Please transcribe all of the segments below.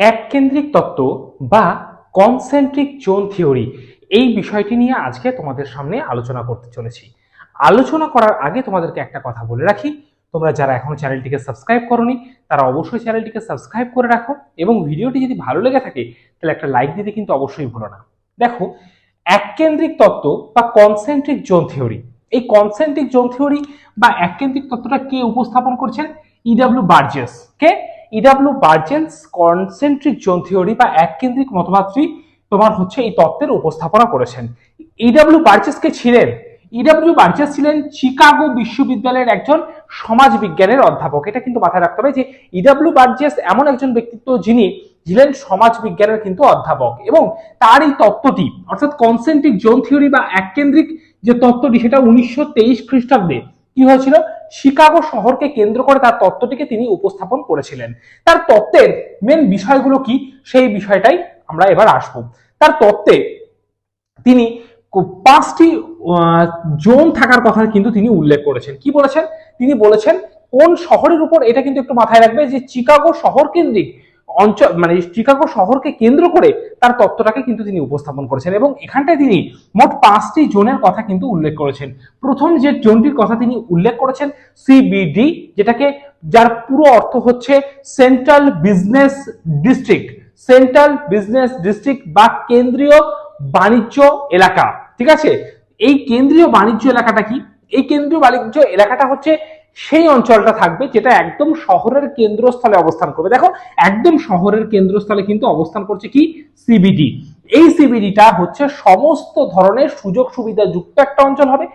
এককেন্দ্রিক তত্ত্ব বা concentric zone theory. এই বিষয়টি নিয়ে আজকে তোমাদের সামনে আলোচনা করতে চলেছি। আলোচনা করার আগে তোমাদেরকে একটা কথা বলে রাখি। তোমরা যারা এখনও চ্যানেলটিকে সাবস্ক্রাইব করনি, তারা অবশ্যই চ্যানেলটিকে সাবস্ক্রাইব করে রাখো এবং ভিডিওটি যদি ভালো লেগে থাকে, তাহলে একটা লাইক দিতে কিন্তু অবশ্যই ভুলো না। দেখো, এককেন্দ্রিক তত্ত্ব বা কনসেন্ট্রিক জোন থিওরি। এই কনসেন্ট্রিক জোন থিওরি বা এককেন্দ্রিক তত্ত্বটা কে উপস্থাপন করছেন? ইডাব্লিউ বার্জেস কে? E W Burgess concentric zone theory বা এককেন্দ্রিক মতবাদটি তোমার হচ্ছে এই তত্ত্বের উপস্থাপনা করেছেন। ইডাব্লিউ বার্জেস কে ছিলেন? ইডাব্লিউ বার্জেস ছিলেন চিকাগো বিশ্ববিদ্যালয়ের একজন সমাজ বিজ্ঞানের অধ্যাপক। এটা কিন্তু মাথায় রাখতে হবে যে ইডাব্লিউ বার্জেস এমন একজন ব্যক্তিত্ব যিনি ছিলেন সমাজ বিজ্ঞানের কিন্তু অধ্যাপক এবং তার এই তত্ত্বটি, অর্থাৎ কনসেন্ট্রিক জোন থিওরি বা এককেন্দ্রিক যে তত্ত্বটি, সেটা উনিশশো তেইশ খ্রিস্টাব্দে কি হয়েছিল? শিকাগো শহরকে কেন্দ্র করে তার তত্ত্বটিকে তিনি উপস্থাপন করেছিলেন। তার তত্ত্বের মেন বিষয়গুলো কি? সেই বিষয়টাই আমরা এবার আসব। তার তত্ত্বে তিনি পাঁচটি জোন থাকার কথা কিন্তু তিনি উল্লেখ করেছেন। কি বলেছেন? তিনি বলেছেন, কোন শহরের উপর, এটা কিন্তু একটু মাথায় রাখবে, যে চিকাগো শহর কেন্দ্রিক অঞ্চল মানে শিকাগো শহরকে কেন্দ্র করে তার তত্ত্বটাকে কিন্তু তিনি উপস্থাপন করেছেন এবং এখানটায় তিনি মোট পাঁচটি জোনের কথা কিন্তু উল্লেখ করেছেন। প্রথম যে জোনটির কথা তিনি উল্লেখ করেছেন সিবিডি যেটাকে যার পুরো অর্থ হচ্ছে central business district central business district বা কেন্দ্রীয় বাণিজ্য এলাকা। ঠিক আছে? এই কেন্দ্রীয় বাণিজ্য এলাকাটা কি? এই কেন্দ্রীয় বাণিজ্য এলাকাটা হচ্ছে সেই অঞ্চলটা থাকবে যেটা একদম শহরের কেন্দ্রস্থলে অবস্থান করবে। দেখো, একদম শহরের কেন্দ্রস্থলে কিন্তু অবস্থান করছে কি? সিবিডি এই সিবিডিটা হচ্ছে সমস্ত ধরনের সুযোগ সুবিধা যুক্ত একটা অঞ্চল হবে।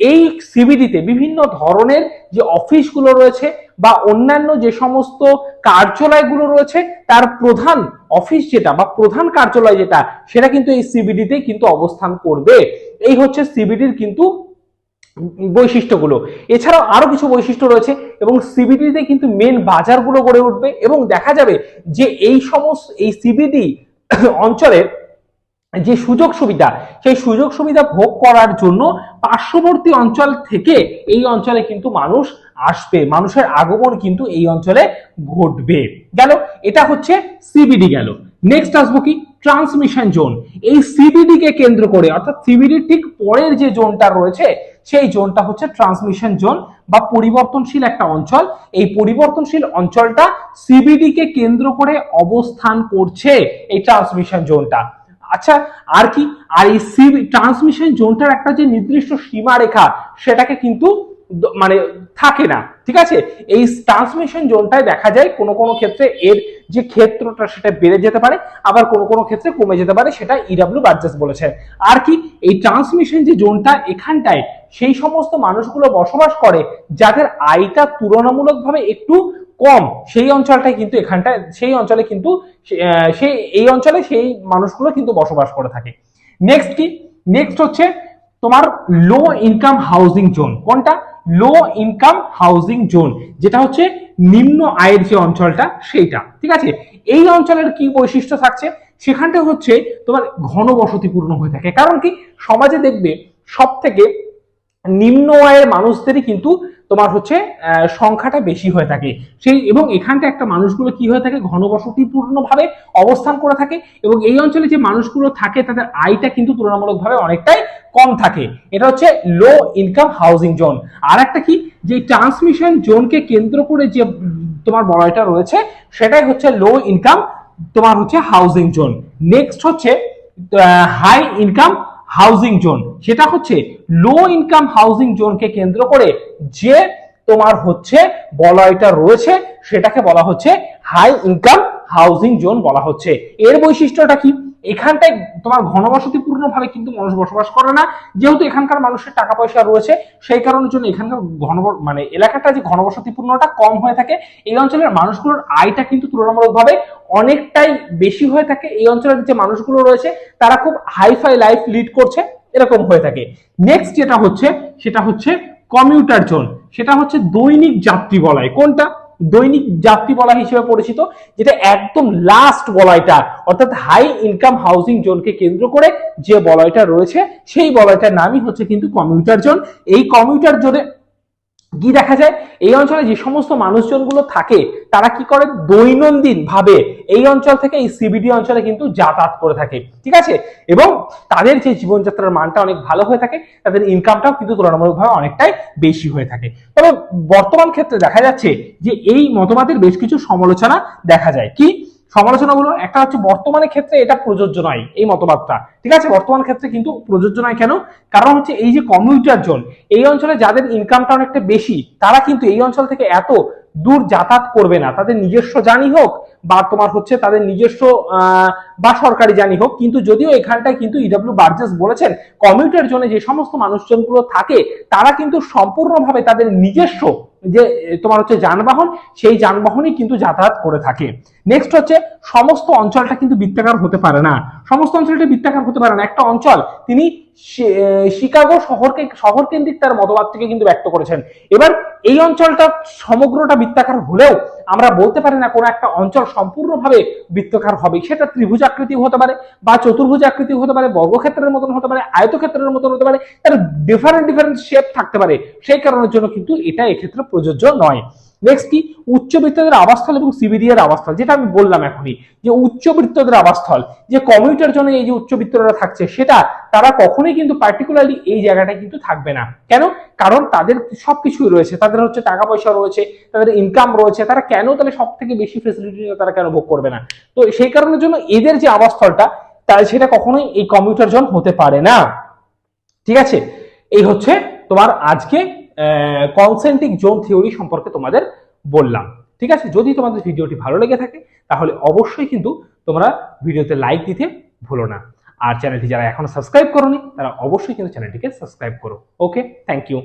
এই সিবিডিতে বিভিন্ন ধরনের যে অফিসগুলো রয়েছে বা অন্যান্য যে সমস্ত কার্যালয়গুলো রয়েছে, তার প্রধান অফিস যেটা বা প্রধান কার্যালয় যেটা, সেটা কিন্তু এই সিবিডিতে কিন্তু অবস্থান করবে। এই হচ্ছে সিবিডির কিন্তু বৈশিষ্ট্যগুলো। এছাড়াও আরও কিছু বৈশিষ্ট্য রয়েছে এবং সিবিডিতে কিন্তু মেন বাজারগুলো গড়ে উঠবে এবং দেখা যাবে যে এই সমস্ত, এই সিবিডি অঞ্চলের যে সুযোগ সুবিধা, সেই সুযোগ সুবিধা ভোগ করার জন্য পার্শ্ববর্তী অঞ্চল থেকে এই অঞ্চলে কিন্তু মানুষ আসবে, মানুষের আগমন কিন্তু এই অঞ্চলে ঘটবে। গেল, এটা হচ্ছে সিবিডি গেল। নেক্সট আসব কি? ট্রান্সমিশন জোন এই সিবিডি কে কেন্দ্র করে, অর্থাৎ সিবিডি ঠিক পরের যে জোনটা রয়েছে সেই জোনটা হচ্ছে ট্রান্সমিশন জোন বা পরিবর্তনশীল একটা অঞ্চল। এই পরিবর্তনশীল অঞ্চলটা সিবিডি কে কেন্দ্র করে অবস্থান করছে এই ট্রান্সমিশন জোনটা। আচ্ছা আর কি? আর এই সিবি ট্রান্সমিশন জোনটার একটা যে নির্দিষ্ট সীমারেখা, সেটাকে কিন্তু মানে থাকে না, ঠিক আছে? এই ট্রান্সমিশন জোনটায় দেখা যায় কোনো কোনো ক্ষেত্রে এর যে ক্ষেত্রটা, সেটা বেড়ে যেতে পারে, আবার কোনো কোনো ক্ষেত্রে কমে যেতে পারে, সেটা ইডাব্লিউ বার্জেস বলেছে। আর কি? এই ট্রান্সমিশন যে জোনটা, এখানটায় সেই সমস্ত মানুষগুলো বসবাস করে যাদের আয়টা তুলনামূলকভাবে একটু কম, সেই অঞ্চলটাই কিন্তু এখানটায়, সেই অঞ্চলে কিন্তু সেই এই অঞ্চলে সেই মানুষগুলো কিন্তু বসবাস করে থাকে। নেক্সট কি? নেক্সট হচ্ছে তোমার লো ইনকাম হাউজিং জোন কোনটা? লো ইনকাম হাউজিং জোন যেটা হচ্ছে নিম্ন আয়ের যে অঞ্চলটা, সেইটা। ঠিক আছে? এই অঞ্চলের কি বৈশিষ্ট্য থাকছে? সেখানটা হচ্ছে তোমার ঘনবসতিপূর্ণ হয়ে থাকে। কারণ কি? সমাজে দেখবে সব থেকে নিম্ন আয়ের মানুষদেরই কিন্তু তোমার হচ্ছে সংখ্যাটা বেশি হয়ে থাকে। সেই এবং এখানটা একটা মানুষগুলো কি হয়ে থাকে? ঘনবসতিপূর্ণভাবে অবস্থান করে থাকে এবং এই অঞ্চলে যে মানুষগুলো থাকে, তাদের আয়টা কিন্তু তুলনামূলকভাবে অনেকটাই কম থাকে। এটা হচ্ছে লো ইনকাম হাউজিং জোন আর একটা কি? যে ট্রান্সমিশন জোনকে কেন্দ্র করে যে তোমার বলয়টা রয়েছে, সেটাই হচ্ছে লো ইনকাম তোমার হচ্ছে হাউজিং জোন নেক্সট হচ্ছে হাই ইনকাম হাউজিং জোন সেটা হচ্ছে লো ইনকাম হাউজিং জোনকে কেন্দ্র করে যে তোমার হচ্ছে বলয়টা রয়েছে, সেটাকে বলা হচ্ছে হাই ইনকাম হাউজিং জোন বলা হচ্ছে। এর বৈশিষ্ট্যটা কি? এখানটায় তোমার ঘনবসতিপূর্ণ ভাবে কিন্তু মানুষ বসবাস করে না। যেহেতু এখানকার মানুষের টাকা পয়সা রয়েছে, সেই কারণের জন্য এখানকার ঘন মানে এলাকাটা যে ঘনবসতিপূর্ণটা কম হয়ে থাকে, এই অঞ্চলের মানুষগুলোর আয়টা কিন্তু তুলনামূলকভাবে অনেকটাই বেশি হয়ে থাকে। এই অঞ্চলের যে মানুষগুলো রয়েছে, তারা খুব হাইফাই লাইফ লিড করছে, এরকম হয়ে থাকে। নেক্সট যেটা হচ্ছে, সেটা হচ্ছে কমিউটার জোন সেটা হচ্ছে দৈনিক যাত্রী বলয় কোনটা? দৈনিক যাত্রী বলা হিসেবে পরিচিত, যেটা একদম লাস্ট বলয়টা, অর্থাৎ হাই ইনকাম হাউসিং জোনকে কেন্দ্র করে যে বলয়টা রয়েছে, সেই বলয়টার নামই হচ্ছে কিন্তু কমিউটার জোন এই কমিউটার জোনে কি দেখা যায়? এই অঞ্চলে যে সমস্ত মানুষজনগুলো থাকে, তারা কি করে? দৈনন্দিন ভাবে এই অঞ্চল থেকে এই সিবিডি অঞ্চলে কিন্তু যাতায়াত করে থাকে। ঠিক আছে? এবং তাদের যে জীবনযাত্রার মানটা অনেক ভালো হয়ে থাকে, তাদের ইনকামটাও কিন্তু তুলনামূলকভাবে অনেকটাই বেশি হয়ে থাকে। তবে বর্তমান ক্ষেত্রে দেখা যাচ্ছে যে এই মতবাদের বেশ কিছু সমালোচনা দেখা যায়। কি? সমালোচনাগুলো একটা হচ্ছে বর্তমানে ক্ষেত্রে এটা প্রযোজ্য নয়, এই মতবাদটা। ঠিক আছে? বর্তমান ক্ষেত্রে কিন্তু প্রযোজ্য নয় কেন? কারণ হচ্ছে এই যে কমিউটার জোন এই অঞ্চলে যাদের ইনকামটা অনেকটা বেশি, তারা কিন্তু এই অঞ্চল থেকে এত দূর যাতায়াত করবে না। তাদের নিজস্ব জানি হোক বা তোমার হচ্ছে তাদের নিজস্ব বা সরকারি জানি হোক, কিন্তু যদিও এখানটায় কিন্তু ইডব্লিউ বার্জেস বলেছেন কমিউটার জোনে যে সমস্ত মানুষজনগুলো থাকে, তারা কিন্তু সম্পূর্ণভাবে তাদের নিজস্ব যে, তোমার হচ্ছে যানবাহন, সেই যানবাহনই কিন্তু যাতায়াত করে থাকে। নেক্সট হচ্ছে, সমস্ত অঞ্চলটা কিন্তু বৃত্তাকার হতে পারে না। সমস্ত অঞ্চলটা বৃত্তাকার হতে পারে না। একটা অঞ্চল, তিনি শিকাগো শহরকে শহর কেন্দ্রিক তার মতবাদটিকে কিন্তু ব্যক্ত করেছেন। এবার এই অঞ্চলটা সমগ্রটা বৃত্তাকার হলেও আমরা বলতে পারি না কোনো একটা অঞ্চল সম্পূর্ণভাবে বৃত্তাকার হবে। সেটা ত্রিভুজ আকৃতি হতে পারে বা চতুর্ভুজ আকৃতি হতে পারে, বর্গক্ষেত্রের মতন হতে পারে, আয়তক্ষেত্রের মতন হতে পারে। তার ডিফারেন্ট ডিফারেন্ট শেপ থাকতে পারে। সেই কারণের জন্য কিন্তু এটা এক্ষেত্রে প্রযোজ্য নয়। নেক্সট কি? উচ্চবৃত্তদের আবাসস্থল এবং সিবিডি এর আবাসস্থল, যেটা আমি বললাম এখনই, যে উচ্চবৃত্তদের আবাসস্থল, যে কমিউটার জন্য এই যে উচ্চবৃত্তরা থাকছে, সেটা তারা কখনোই কিন্তু পার্টিকুলারলি এই জায়গাটা কিন্তু থাকবে না। কেন? কারণ তাদের সব কিছুই রয়েছে, তাদের হচ্ছে টাকা পয়সা রয়েছে, তাদের ইনকাম রয়েছে, তারা কেন তাহলে সব থেকে বেশি ফেসিলিটি তারা কেন ভোগ করবে না? তো সেই কারণের জন্য এদের যে আবাসস্থলটা তাহলে সেটা কখনোই এই কমিউটার জোন হতে পারে না। ঠিক আছে? এই হচ্ছে তোমার আজকে কনসেন্ট্রিক জোন থিওরি সম্পর্কে তোমাদের বললাম। ঠিক আছে? যদি তোমাদের ভিডিওটি ভালো লেগে থাকে, তাহলে অবশ্যই কিন্তু তোমরা ভিডিওতে লাইক দিতে ভুলো না। আর চ্যানেলটি যারা এখনও সাবস্ক্রাইব করোনি, তারা অবশ্যই কিন্তু চ্যানেলটিকে সাবস্ক্রাইব করো। Okay thank you